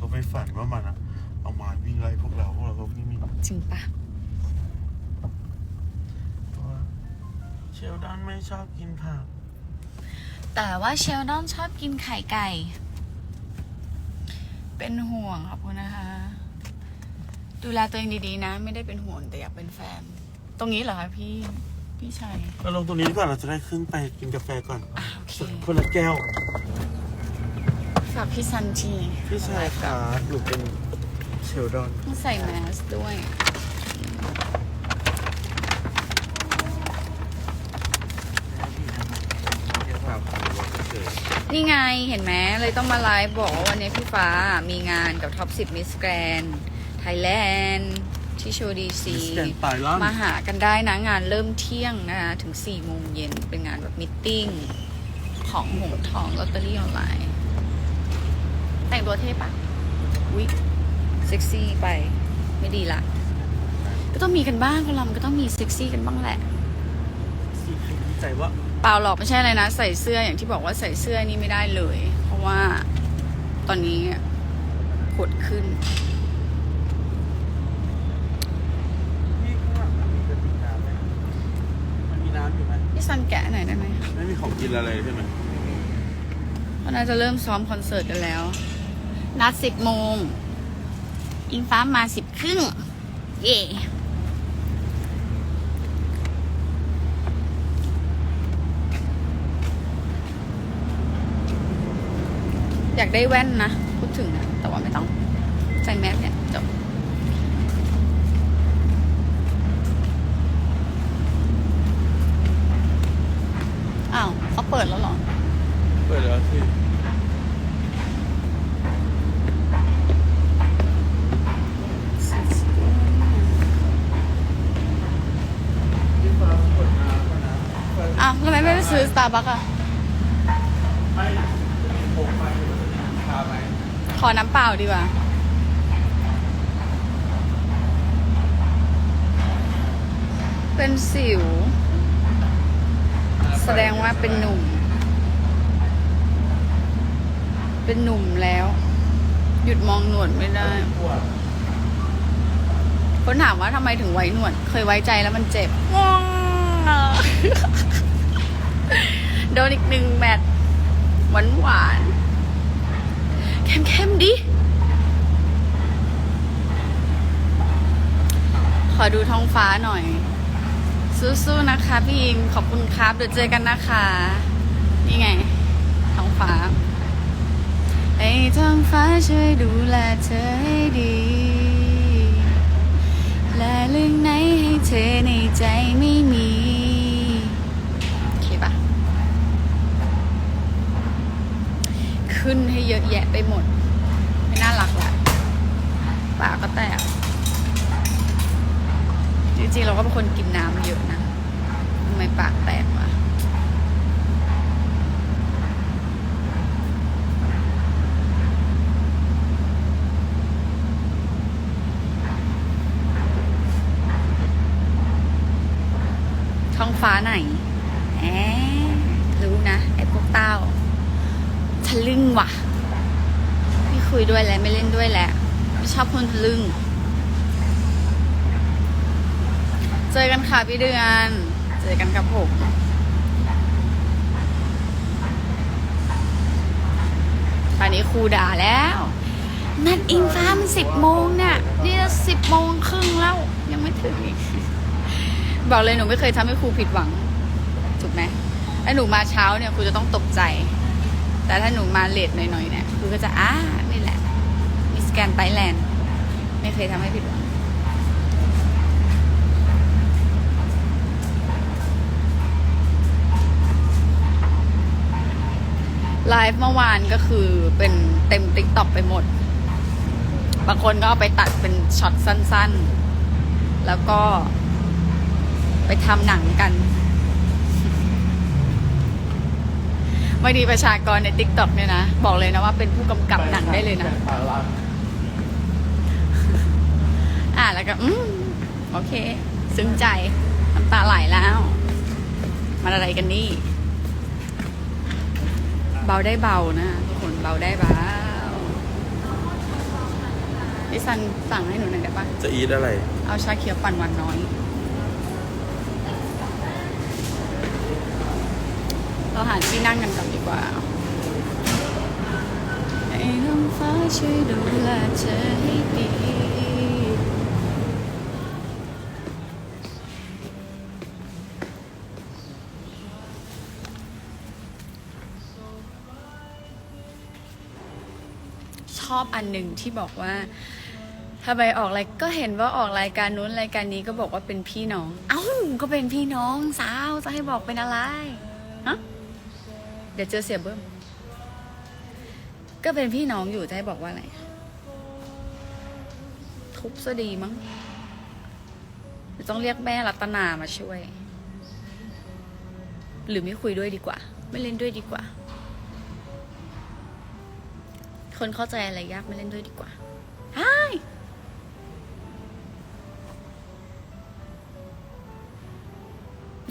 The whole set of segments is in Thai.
ก็ไปฝันว่ามันอะเอาไม้วิ่งไล่พวกเราพวกเราก็วิ่งหนีจริงปะเพราะว่าเชลดอนไม่ชอบกินผักแต่ว่าเชลดอนชอบกินไข่ไก่ เป็นห่วงขอบคุณนะคะ ดูแลตัวเองดีๆนะ ไม่ได้เป็นห่วงแต่อยากเป็นแฟน ตรงนี้เหรอคะพี่ พี่ชัย เราลงตรงนี้ดีกว่าเราจะได้ขึ้นไปกินกาแฟก่อน อะโอเค คนละแก้ว ฝากพี่ซันทีพี่ชายขาหนูเป็นเชลดอนต้องใส่แมสด้วยนี่ไงเห็นไหมเลยต้องมาไลฟ์บอกว่าวันนี้พี่ฟ้ามีงานกับท็อป 10 มิสแกรนไทยแลนด์ที่โชว์ดีซี Miss Grand Thailand มาหากันได้นะ งานเริ่มเที่ยงนะคะถึง4โมงเย็นเป็นงานแบบมิทติ้ง ของหงทองลอตเตอรี่ออนไลน์ แต่งตัวเท่ปะวิเซ็กซี่ไป ไม่ดีละ ก็ต้องมีกันบ้างคนเรามันก็ต้องมีเซ็กซี่กันบ้างแหละ สีใครดีใจว่าเปล่าหรอกไม่ใช่อะไรนะ ใส่เสื้ออย่างที่บอกว่าใส่เสื้อนี่ไม่ได้เลย เพราะว่าตอนนี้ผดขึ้น พี่ข้างหลังมันมีกระติกน้ำไหมมันมีน้ำอยู่ไหมพี่ซันแกะหน่อยได้ไหมไม่มีของกินอะไรใช่ไหมเพราะน่าจะเริ่มซ้อมคอนเสิร์ตกันแล้ว นัดสิบโมง อิงฟ้ามาสิบครึ่ง เย่อยากได้แว่นนะ พูดถึงนะ แต่ว่าไม่ต้อง ใส่แมสเนี่ยจบ อ้าวเขาเปิดแล้วเหรอ เปิดแล้วสิพี่ฟ้ากดน้ำก่อนนะ อ้าวทำไมไม่ไปซื้อส ตาร์บัคอะไม่โคกอะไหมขอน้ำเปล่าดีกว่า เป็นสิว แสดงว่าเป็นหนุ่ม เป็นหนุ่มแล้ว หยุดมองหนวดไม่ได้ คนถามว่าทำไมถึงไว้หนวด เคยไว้ใจแล้วมันเจ็บ โดนอีกหนึ่งแมตหวานหวานๆเข้มๆดิ ขอดูท้องฟ้าหน่อย สู้ๆนะคะพี่อิงขอบคุณครับ เดี๋ยวเจอกันนะคะ นี่ไง ท้องฟ้าไอ้ท้องฟ้าช่วยดูแลเธอให้ดี และเรื่องไหนให้เธอในใจไม่มี โอเคปะ ขึ้นให้เยอะแยะไปหมด ไม่น่ารักละปากก็แตกจริงๆเราก็เป็นคนกินน้ำเยอะนะทำไมปากแตกวะท้องฟ้าไหนแอบรู้นะ ไอ้พวกเต้า ทะลึ่งว่ะ ไม่คุยด้วยแล้วไม่เล่นด้วยแล้วไม่ชอบคนทะลึ่ง เจอกันค่ะพี่เดือน เจอกันครับผมตอนนี้ครูด่าแล้ว นัดอิงฟ้ามันสิบโมงเนี่ยนี่สิบโมงครึ่งแล้ว ยังไม่ถึงอีก บอกเลยหนูไม่เคยทำให้ครูผิดหวัง ถูกไหมถ้หนูมาเช้าเนี่ยครูจะต้องตกใจ แต่ถ้าหนูมาเลทหน่อยๆเนี่ยครูก็จะอ้านี่แหละมิสแกนไทยแลนด์ไม่เคยทำให้ผิดหวังไลฟ์เมื่อวานก็คือเป็นเต็มติ๊กต็อกไปหมด บางคนก็เอาไปตัดเป็นช็อตสั้นๆ แล้วก็ไปทำหนังกัน บางทีประชากรในติ๊กต็อกเนี่ยนะ บอกเลยนะว่าเป็นผู้กำกับหนังได้เลยนะ อ่าแล้วก็ อืมโอเค ซึ้งใจน้ำตาไหลแล้วมันอะไรกันนี่ เบาได้เบานะทุกคนเบาได้เบาพี่ซันสั่งให้หนูหน่อยได้ปะจะอีทอะไร เอาชาเขียวปั่นหวานน้อย เราหาที่นั่งกันก่อนดีกว่าให้น้องฟ้าช่วยดูแลเธอให้ดีชอบอันหนึ่งที่บอกว่าถ้าไปออกอะไรก็เห็นว่าออกรายการนู้นรายการนี้ก็บอกว่าเป็นพี่น้อง เอ้าก็เป็นพี่น้องสาวจะให้บอกเป็นอะไร ดี๋ยวเจอเสียเบิ้มก็เป็นพี่น้องอยู่จะให้บอกว่าอะไร ทุบซะดีมั้งต้องเรียกแม่รัตนามาช่วย หรือไม่คุยด้วยดีกว่า ไม่เล่นด้วยดีกว่า คนเข้าใจอะไรยากไม่เล่นด้วยดีกว่าใช่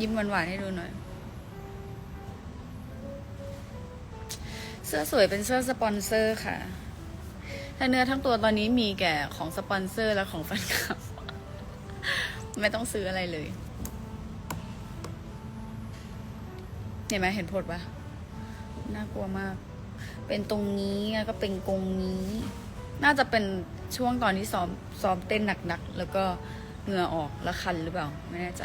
ยิ้มหวานๆให้ดูหน่อย เสื้อสวยเป็นเสื้อสปอนเซอร์ค่ะถ้าเนื้อทั้งตัวตอนนี้มีแก่ของสปอนเซอร์และของแฟนคลับ ไม่ต้องซื้ออะไรเลย เห็นไหมเห็นผลปะน่ากลัวมาก เป็นตรงนี้แล้วก็เป็นกรงนี้ น่าจะเป็นช่วงตอนที่ซ้อมซ้อมเต้นหนักๆ แล้วก็เหงื่อออกแล้วคันหรือเปล่า ไม่แน่ใจ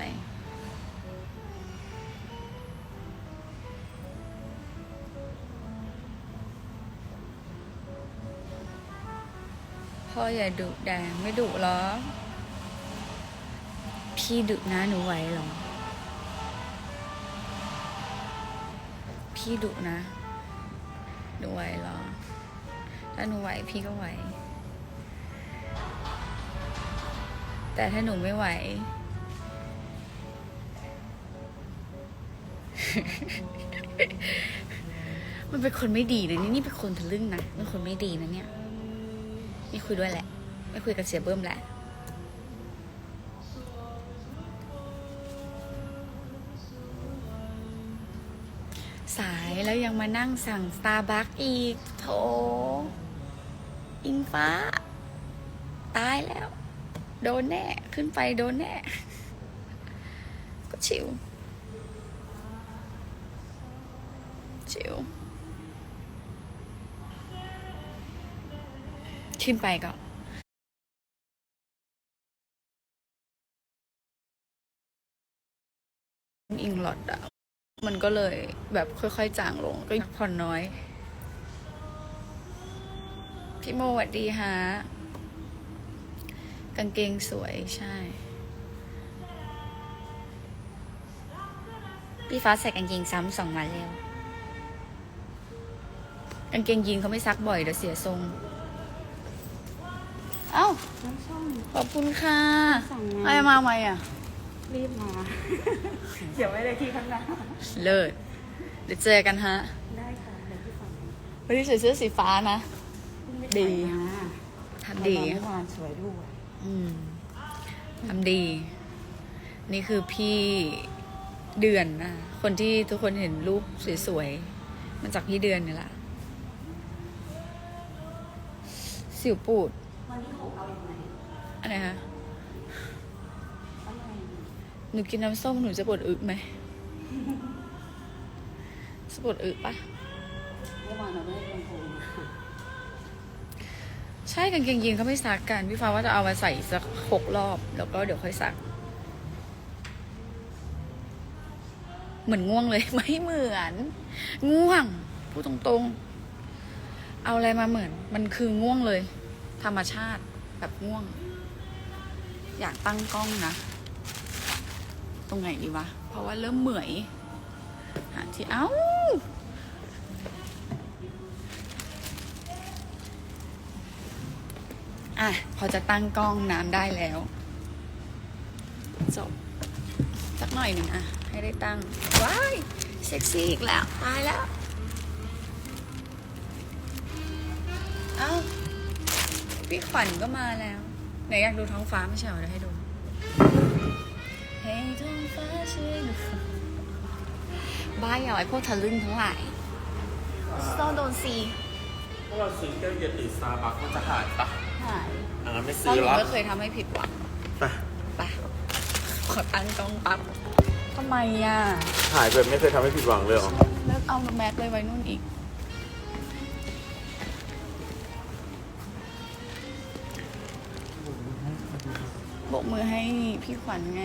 พ่ออย่าดุแดงไม่ดุหรอ พี่ดุนะหนูไหวหรอ พี่ดุนะ หนูไหวหรอ ถ้าหนูไหวพี่ก็ไหว แต่ถ้าหนูไม่ไหว มันเป็นคนไม่ดีนะนี่นี่เป็นคนทะลึ่งนะเป็นคนไม่ดีนะเนี่ย ไม่คุยด้วยแหละ ไม่คุยกับเสียเบิ้มแหละสายแล้วยังมานั่งสั่งสตาร์บัคอีกโถอิงฟ้า ตายแล้ว โดนแน่ ขึ้นไปโดนแน่ ก็ชิวชิว ขึ้นไปก็อิงหลอดอะมันก็เลยแบบค่อยๆ จางลง ก็พักผ่อนน้อย พี่โมสวัสดีฮะ กางเกงสวยใช่ พี่ฟ้าใส่กางเกงซ้ำสองวันแล้ว กางเกงยีนเขาไม่ซักบ่อยเดี๋ยวเสียทรง เอ้า น้ำส้ม ขอบคุณค่ะสั่งงานอะไรมาไหมอะ รีบมา เดี๋ยวไม่ได้ที่ข้างหน้า เลิศเดี๋ยวเจอกันฮะ ได้ค่ะเดี๋ยวพี่ฟังวันนี้ใส่เสื้อสีฟ้านะ ดี ทำดี เมื่อวานสวยด้วยอืมทำดี นี่คือพี่เดือนนะคนที่ทุกคนเห็นรูปสวยๆมันจากพี่เดือนนี่แหละสิวปูด วันนี้หกเอาอย่างไรอะไรคะอะไรหนูกินน้ำส้มหนูจะปวดอึไหมจะปวดอึปะเมื่อวานเราไม่ได้ลงทุนใช่กางเกงยีนเขาไม่ซักกันพี่ฟ้าว่าจะเอามาใส่สักหกรอบ แล้วก็เดี๋ยวค่อยซัก เหมือนง่วงเลยไม่เหมือน ง่วงพูดตรงๆ เอาอะไรมาเหมือน มันคือง่วงเลย ธรรมชาติแบบง่วง อยากตั้งกล้องนะ ตรงไหนดีวะ เพราะว่าเริ่มเหมื่อยหาที่เอ้าอะ พอจะตั้งกล้องน้ำได้แล้ว จบ สักหน่อยหนึ่งอะ ให้ได้ตั้ง ว้าย เซ็กซี่อีกแล้ว ตายแล้ว เอ้า พี่ขวัญก็มาแล้ว ไหนอยากดูท้องฟ้าไม่ใช่เหรอเดี๋ยวให้ดูให้ท้องฟ้าช่วยดูบ้าอย่าไอ้พวกทะลึ่งทั้งหลายโซโดนซีถ้าเราซื้อแก้วเย็นหรือซาบักมันจะหายปะหายอันนั้นไม่เพซื้ราะอหนูละไม่เคยทำให้ผิดหวังไปไปขอตั้งกล้องปั๊บทำไมอะหายแบบไม่เคยทำให้ผิดหวังเลยเหรอเลิกเอาน้องแม็กเลยไว้นู่นอีก บกมือให้พี่ขวัญไง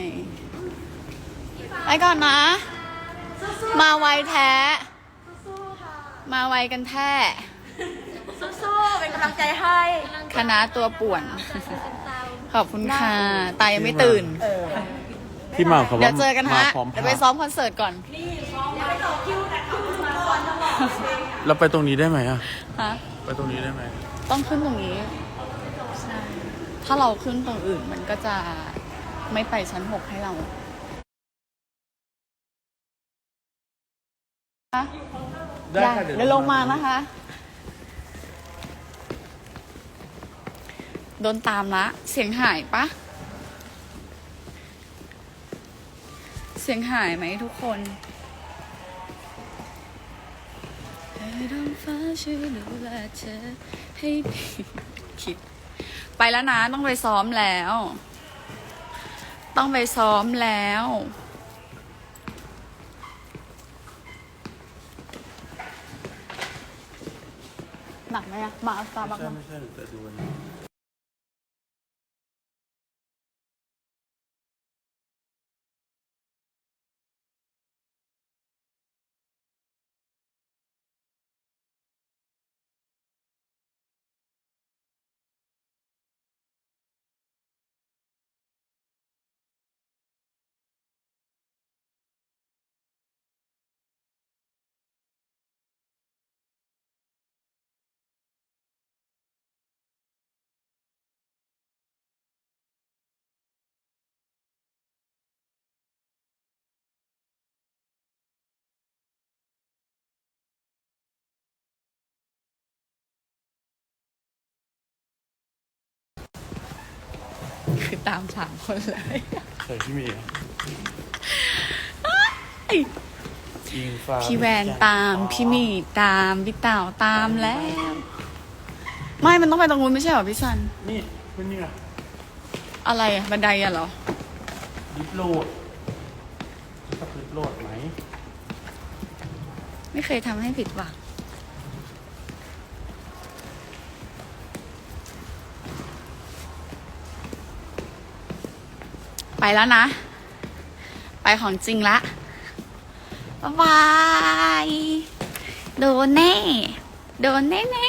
ไปก่อนนะ มาไวแท้ มาไวกันแท้ สู้ๆ เป็นกำลังใจให้คณะตัวป่วน ขอบคุณค่ะ ตายยังไม่ตื่นเออที่มาของเดี๋ยวเจอกันฮะ มาพร้อมเดี๋ยวไปซ้อมคอนเสิร์ตก่อน เราไปตรงนี้ได้ไหมอะฮะ ไปตรงนี้ได้ไหมต้องขึ้นตรงนี้ใช่ ถ้าเราขึ้นตรงอื่นมันก็จะไม่ไปชั้นหกให้เราฮะได้ค่ะเดี๋ยวลงมานะคะ โดนตามละ เสียงหายปะ เสียงหายไหมทุกคนเธอต้องฟ้าช่วยดูแลเธอให้ดีคิด ไปแล้วนะ ต้องไปซ้อมแล้ว ต้องไปซ้อมแล้ว หนักไหมอะมาสตาร์บัคใช่ไม่ใช่แต่ดูวันนี้ คือตามสามคนเลยใช่พี่เมย์อิงฟ้าพี่แวนตามพี่หมีตามพี่เต่าตามแล้ว ไม่มันต้องไปตรงนู้นไม่ใช่เหรอพี่ซัน นี่เป็นนี่ไงอะไรอะบันไดอะเหรอลิฟต์โหลดกับลิฟต์โหลดไหม ไม่เคยทำให้ผิดหวัง แล้วนะ ไปของจริงละบาย โดนแน่ โดนแน่แน่